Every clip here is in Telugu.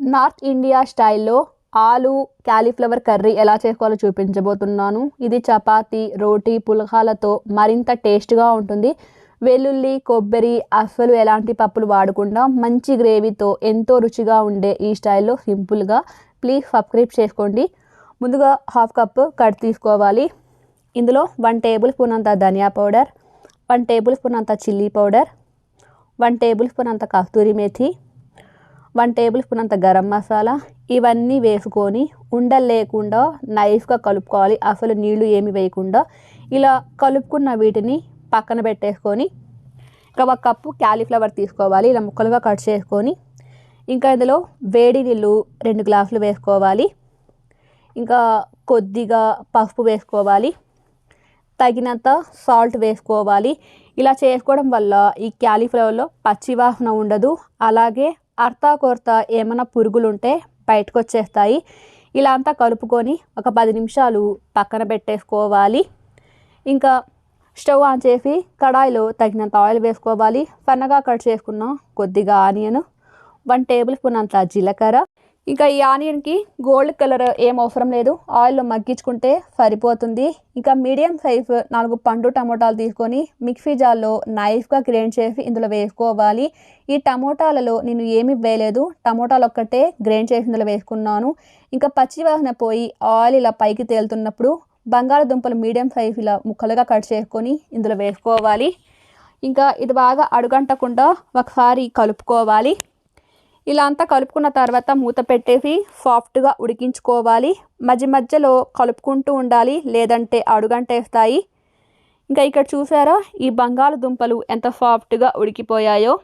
నార్త్ ఇండియా స్టైల్లో ఆలు క్యాలీఫ్లవర్ కర్రీ ఎలా చేసుకోవాలో చూపించబోతున్నాను. ఇది చపాతీ రోటీ పులహాలతో మరింత టేస్ట్గా ఉంటుంది. వెల్లుల్లి కొబ్బరి అస్సలు ఎలాంటి పప్పులు వాడకుండా మంచి గ్రేవీతో ఎంతో రుచిగా ఉండే ఈ స్టైల్లో సింపుల్గా ప్లీజ్ సబ్స్క్రైబ్ చేసుకోండి. ముందుగా హాఫ్ కప్ కట్ తీసుకోవాలి. ఇందులో వన్ టేబుల్ స్పూన్ అంత ధనియా పౌడర్ వన్ టేబుల్ స్పూన్ అంత chilli powder one tablespoon అంత kasuri methi one tablespoon అంత గరం మసాలా ఇవన్నీ వేసుకొని ఉండలు లేకుండా నైస్గా కలుపుకోవాలి. అసలు నీళ్ళు ఏమి వేయకుండా ఇలా కలుపుకున్న వీటిని పక్కన పెట్టేసుకొని ఇంకా ఒక కప్పు క్యాలీఫ్లవర్ తీసుకోవాలి. ఇలా ముక్కలుగా కట్ చేసుకొని ఇంకా ఇందులో వేడి నీళ్ళు రెండు గ్లాసులు వేసుకోవాలి. ఇంకా కొద్దిగా పసుపు వేసుకోవాలి. తగినంత సాల్ట్ వేసుకోవాలి. ఇలా చేసుకోవడం వల్ల ఈ క్యాలీఫ్లవర్లో పచ్చివాసన ఉండదు. అలాగే అర్తా కొరత ఏమైనా పురుగులుంటే బయటకు వచ్చేస్తాయి ఇలా అంతా కలుపుకొని ఒక పది నిమిషాలు పక్కన పెట్టేసుకోవాలి. ఇంకా స్టవ్ ఆన్ చేసి కడాయిలో తగినంత ఆయిల్ వేసుకోవాలి. సన్నగా కట్ చేసుకున్న కొద్దిగా ఆనియన్ వన్ టేబుల్ స్పూన్ అంత జీలకర్ర ఇంకా ఈ ఆనియన్కి గోల్డ్ కలర్ ఏం అవసరం లేదు. ఆయిల్లో మగ్గించుకుంటే సరిపోతుంది. ఇంకా మీడియం సైజ్ నాలుగు పండు టమోటాలు తీసుకొని మిక్సీ జార్లో నైఫ్గా గ్రైండ్ చేసి ఇందులో వేసుకోవాలి. ఈ టమోటాలలో నేను ఏమి వేయలేదు. టమోటాలు ఒక్కటే గ్రైండ్ చేసి ఇందులో వేసుకున్నాను. ఇంకా పచ్చి వాసన పోయి ఆయిల్ ఇలా పైకి తేలుతున్నప్పుడు బంగాళదుంపలు మీడియం సైజ్ ఇలా ముక్కలుగా కట్ చేసుకొని ఇందులో వేసుకోవాలి. ఇంకా ఇది బాగా అడుగంటకుండా ఒకసారి కలుపుకోవాలి. ఇలా అంతా కలుపుకున్న తర్వాత మూత పెట్టేసి సాఫ్ట్గా ఉడికించుకోవాలి. మధ్య మధ్యలో కలుపుకుంటూ ఉండాలి లేదంటే అడుగంటేస్తాయి ఇంకా ఇక్కడ చూసారా ఈ బంగాళదుంపలు ఎంత సాఫ్ట్గా ఉడికిపోయాయో.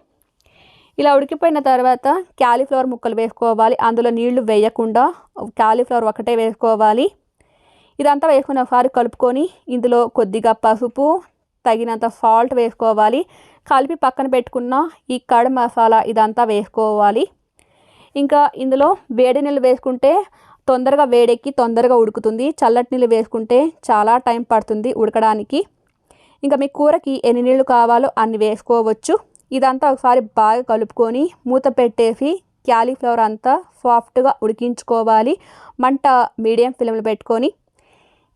ఇలా ఉడికిపోయిన తర్వాత క్యాలీఫ్లవర్ ముక్కలు వేసుకోవాలి. అందులో నీళ్ళు వేయకుండా క్యాలీఫ్లవర్ ఒకటే వేసుకోవాలి. ఇదంతా వేసుకుని ఒకసారి కలుపుకొని ఇందులో కొద్దిగా పసుపు తగినంత సాల్ట్ వేసుకోవాలి. కలిపి పక్కన పెట్టుకున్న ఈ కడ మసాలా ఇదంతా వేసుకోవాలి. ఇంకా ఇందులో వేడి నీళ్ళు వేసుకుంటే తొందరగా వేడెక్కి తొందరగా ఉడుకుతుంది. చల్లటి నీళ్ళు వేసుకుంటే చాలా టైం పడుతుంది ఉడకడానికి. ఇంకా మీ కూరకి ఎన్ని నీళ్ళు కావాలో అన్ని వేసుకోవచ్చు. ఇదంతా ఒకసారి బాగా కలుపుకొని మూత పెట్టేసి క్యాలీఫ్లవర్ అంతా సాఫ్ట్గా ఉడికించుకోవాలి. మంట మీడియం ఫ్లేమ్లో పెట్టుకొని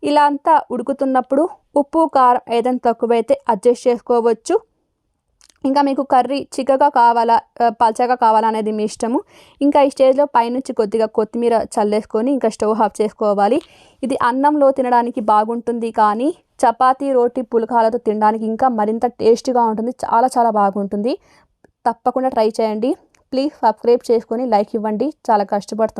ఇలా అంతా ఉడుకుతున్నప్పుడు ఉప్పు కారం ఏదైనా తక్కువైతే అడ్జస్ట్ చేసుకోవచ్చు. ఇంకా మీకు కర్రీ చిక్కగా కావాలా పల్చగా కావాలా అనేది మీ ఇష్టము. ఇంకా ఈ స్టేజ్లో పైనుంచి కొద్దిగా కొత్తిమీర చల్లేసుకొని ఇంకా స్టవ్ ఆఫ్ చేసుకోవాలి. ఇది అన్నంలో తినడానికి బాగుంటుంది కానీ చపాతీ రోటీ పులకాలతో తినడానికి ఇంకా మరింత టేస్టీగా ఉంటుంది. చాలా చాలా బాగుంటుంది. తప్పకుండా ట్రై చేయండి. ప్లీజ్ సబ్స్క్రైబ్ చేసుకొని లైక్ ఇవ్వండి. చాలా కష్టపడుతుంది